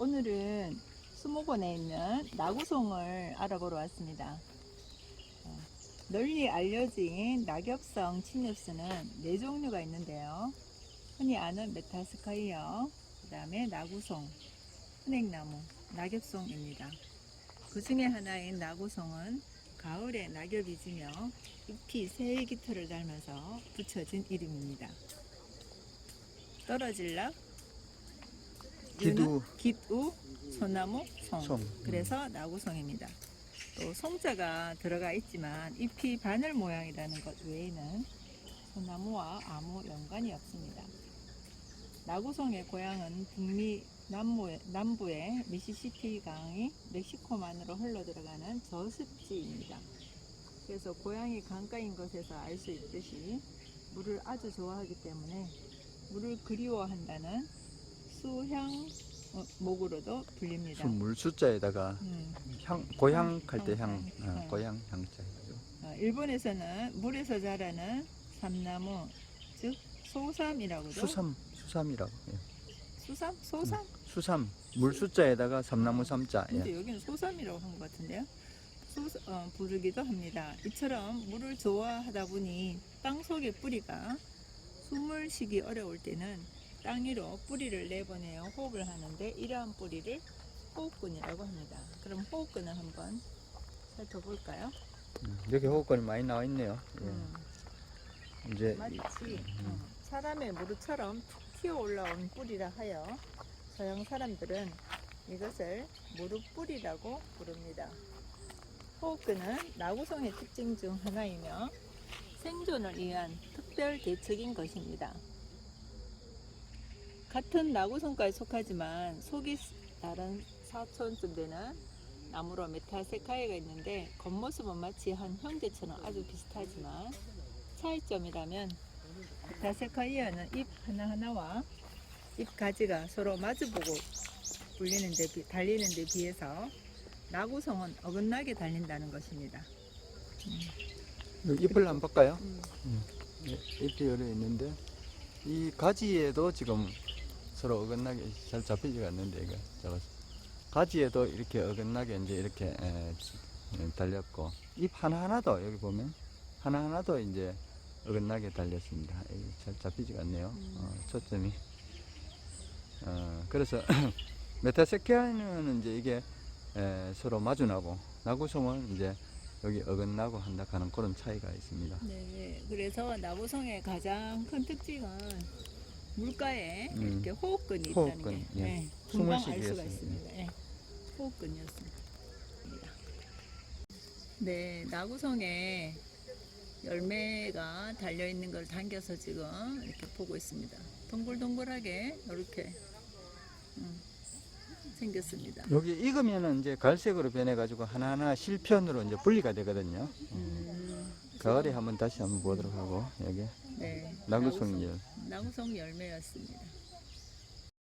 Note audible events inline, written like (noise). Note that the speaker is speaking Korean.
오늘은 수목원에 있는 나구송을 알아보러 왔습니다. 어, 널리 알려진 낙엽성 침엽수는 네 종류가 있는데요. 흔히 아는 메타스카이어, 그 다음에 나구송, 흔행나무, 낙엽송입니다. 그 중에 하나인 나구송은 가을에 낙엽이 지며 잎이 새의 깃털을 닮아서 붙여진 이름입니다. 떨어질 락, 기두, 깃우, 소나무, 송. 송. 그래서 나구송입니다. 또 송자가 들어가 있지만 잎이 바늘 모양이라는 것 외에는 소나무와 아무 연관이 없습니다. 나구송의 고향은 북미 남부의, 남부의 미시시피 강이 멕시코만으로 흘러 들어가는 저습지입니다. 그래서 고향이 강가인 것에서 알 수 있듯이 물을 아주 좋아하기 때문에 물을 그리워한다는 수향 어, 목으로도 불립니다. 물 숫자에다가 음. 향 고향 할 때 향, 향, 어, 향. 고향 향자 어, 일본에서는 물에서 자라는 삼나무, 즉 소삼이라고도 수삼 수삼이라고 예. 수삼? 소삼? 수삼 물 숫자에다가 삼나무 삼자 근데 예. 여기는 소삼이라고 한 것 같은데요. 소, 어, 부르기도 합니다. 이처럼 물을 좋아하다 보니 땅 속의 뿌리가 숨을 쉬기 어려울 때는 땅 위로 뿌리를 내보내어 호흡을 하는데 이러한 뿌리를 호흡근이라고 합니다. 그럼 호흡근을 한번 살펴볼까요? 음, 여기 호흡권이 많이 나와 있네요 예. 음. 이제 마치 음. 어, 사람의 무릎처럼 툭 튀어 올라온 뿌리라 하여 서양 사람들은 이것을 무릎 뿌리라고 부릅니다. 호흡근은 나구성의 특징 중 하나이며 생존을 위한 특별 대책인 것입니다. 같은 나구성과에 속하지만 속이 다른 사촌쯤 되는 나무로 메타세카이가 있는데 겉모습은 마치 한 형제처럼 아주 비슷하지만 차이점이라면 다세카이아는 잎 하나하나와 잎 가지가 서로 마주보고 불리는 데 비- 달리는 데 비해서 나구성은 어긋나게 달린다는 것입니다. 여기 잎을 한번 볼까요? 음, 예, 잎이 열려 있는데 이 가지에도 지금 서로 어긋나게 잘 잡히지가 않는데 이거 잡아서 가지에도 이렇게 어긋나게 이제 이렇게 에, 에, 달렸고 잎 하나 하나도 여기 보면 하나 하나도 이제 어긋나게 달렸습니다. 잘 잡히지가 않네요. 음. 어, 초점이. 어, 그래서 (clears throat) 메타세키아는 이제 이게 에, 서로 마주나고 나구송은 이제 여기 어긋나고 한다 하는 그런 차이가 있습니다. 네, 그래서 나구성의 가장 큰 특징은 물가에 음. 이렇게 호흡근이 있다는 호흡근, 게 예. 네, 금방 알 수가 있습니다. 예, 호흡근이었습니다. 네, 나구성에 열매가 달려 있는 걸 당겨서 지금 이렇게 보고 있습니다. 동글동글하게 이렇게 음, 생겼습니다. 여기 익으면은 이제 갈색으로 변해가지고 하나하나 실편으로 이제 분리가 되거든요. 음, 가을에 한번 다시 한번 보도록 하고 여기. 네, 나구송이 나구성 열매였습니다.